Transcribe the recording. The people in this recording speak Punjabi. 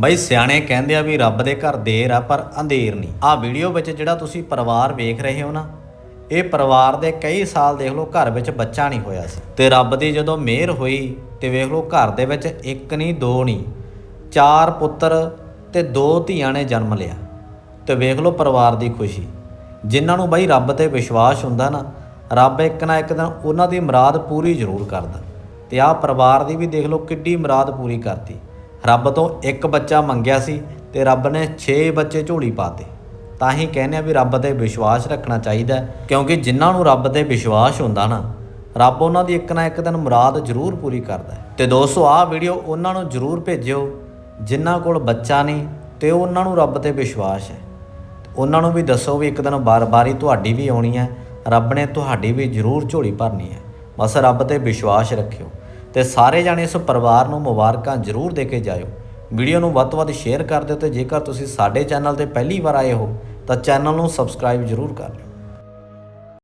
ਬਈ ਸਿਆਣੇ ਕਹਿੰਦੇ ਆ ਵੀ ਰੱਬ ਦੇ ਘਰ ਦੇਰ ਆ, ਪਰ ਅੰਧੇਰ ਨਹੀਂ। ਆ ਵੀਡੀਓ ਵਿੱਚ ਜਿਹੜਾ ਤੁਸੀਂ ਪਰਿਵਾਰ ਵੇਖ ਰਹੇ ਹੋ ਨਾ, ਇਹ ਪਰਿਵਾਰ ਦੇ ਕਈ ਸਾਲ ਦੇਖ ਲਓ ਘਰ ਵਿੱਚ ਬੱਚਾ ਨਹੀਂ ਹੋਇਆ ਸੀ। ਤੇ ਰੱਬ ਦੀ ਜਦੋਂ ਮਿਹਰ ਹੋਈ, ਤੇ ਵੇਖ ਲਓ ਘਰ ਦੇ ਵਿੱਚ ਇੱਕ ਨਹੀਂ, ਦੋ ਨਹੀਂ, ਚਾਰ ਪੁੱਤਰ ਤੇ ਦੋ ਧੀਆਂ ਨੇ ਜਨਮ ਲਿਆ। ਤੇ ਵੇਖ ਲਓ ਪਰਿਵਾਰ ਦੀ ਖੁਸ਼ੀ। ਜਿਨ੍ਹਾਂ ਨੂੰ ਬਈ ਰੱਬ ਤੇ ਵਿਸ਼ਵਾਸ ਹੁੰਦਾ ਨਾ, ਰੱਬ ਇੱਕ ਨਾ ਇੱਕ ਦਿਨ ਉਹਨਾਂ ਦੀ ਮੁਰਾਦ ਪੂਰੀ ਜ਼ਰੂਰ ਕਰਦਾ। ਤੇ ਆਹ ਪਰਿਵਾਰ ਦੀ ਵੀ ਦੇਖ ਲਓ ਕਿੱਡੀ ਮੁਰਾਦ ਪੂਰੀ ਕਰਤੀ। ਰੱਬ ਤੋਂ ਇੱਕ ਬੱਚਾ ਮੰਗਿਆ ਸੀ ਤੇ ਰੱਬ ਨੇ 6 ਬੱਚੇ ਝੋਲੀ ਪਾਤੇ ਤਾਂ ਹੀ ਕਹਿੰਦੇ ਆ ਵੀ ਰੱਬ ਤੇ ਵਿਸ਼ਵਾਸ ਰੱਖਣਾ ਚਾਹੀਦਾ ਕਿਉਂਕਿ ਜਿਨ੍ਹਾਂ ਨੂੰ ਰੱਬ ਤੇ ਵਿਸ਼ਵਾਸ ਹੁੰਦਾ ਨਾ, ਰੱਬ ਉਹਨਾਂ ਦੀ ਇੱਕ ਨਾ ਇੱਕ ਦਿਨ ਮੁਰਾਦ ਜ਼ਰੂਰ ਪੂਰੀ ਕਰਦਾ ਹੈ। ਤੇ ਦੋਸਤੋ, ਆਹ ਵੀਡੀਓ ਉਹਨਾਂ ਨੂੰ ਜ਼ਰੂਰ ਭੇਜਿਓ, ਜਿਨ੍ਹਾਂ ਕੋਲ ਬੱਚਾ ਨਹੀਂ, ਤੇ ਉਹਨਾਂ ਨੂੰ ਰੱਬ ਤੇ ਵਿਸ਼ਵਾਸ ਹੈ। ਉਹਨਾਂ ਨੂੰ ਵੀ ਦੱਸੋ ਵੀ ਇੱਕ ਦਿਨ ਬਾਰ-ਬਾਰੀ ਤੁਹਾਡੀ ਵੀ ਆਉਣੀ ਹੈ, ਰੱਬ ਨੇ ਤੁਹਾਡੀ ਵੀ ਜ਼ਰੂਰ ਝੋਲੀ ਭਰਨੀ ਹੈ। ਬਸ ਰੱਬ ਤੇ ਵਿਸ਼ਵਾਸ ਰੱਖਿਓ। ਤੇ ਸਾਰੇ ਜਾਣੇ ਇਸ ਪਰਿਵਾਰ ਨੂੰ ਮੁਬਾਰਕਾਂ ਜ਼ਰੂਰ ਦੇ ਕੇ ਜਾਇਓ। ਵੀਡੀਓ ਨੂੰ ਵੱਧ ਤੋਂ ਵੱਧ ਸ਼ੇਅਰ ਕਰ ਦਿਓ ਤੇ ਜੇਕਰ ਤੁਸੀਂ ਸਾਡੇ ਚੈਨਲ ਤੇ ਪਹਿਲੀ ਵਾਰ ਆਏ ਹੋ, ਤਾਂ ਚੈਨਲ ਨੂੰ ਸਬਸਕ੍ਰਾਈਬ ਜ਼ਰੂਰ ਕਰ ਲਿਓ।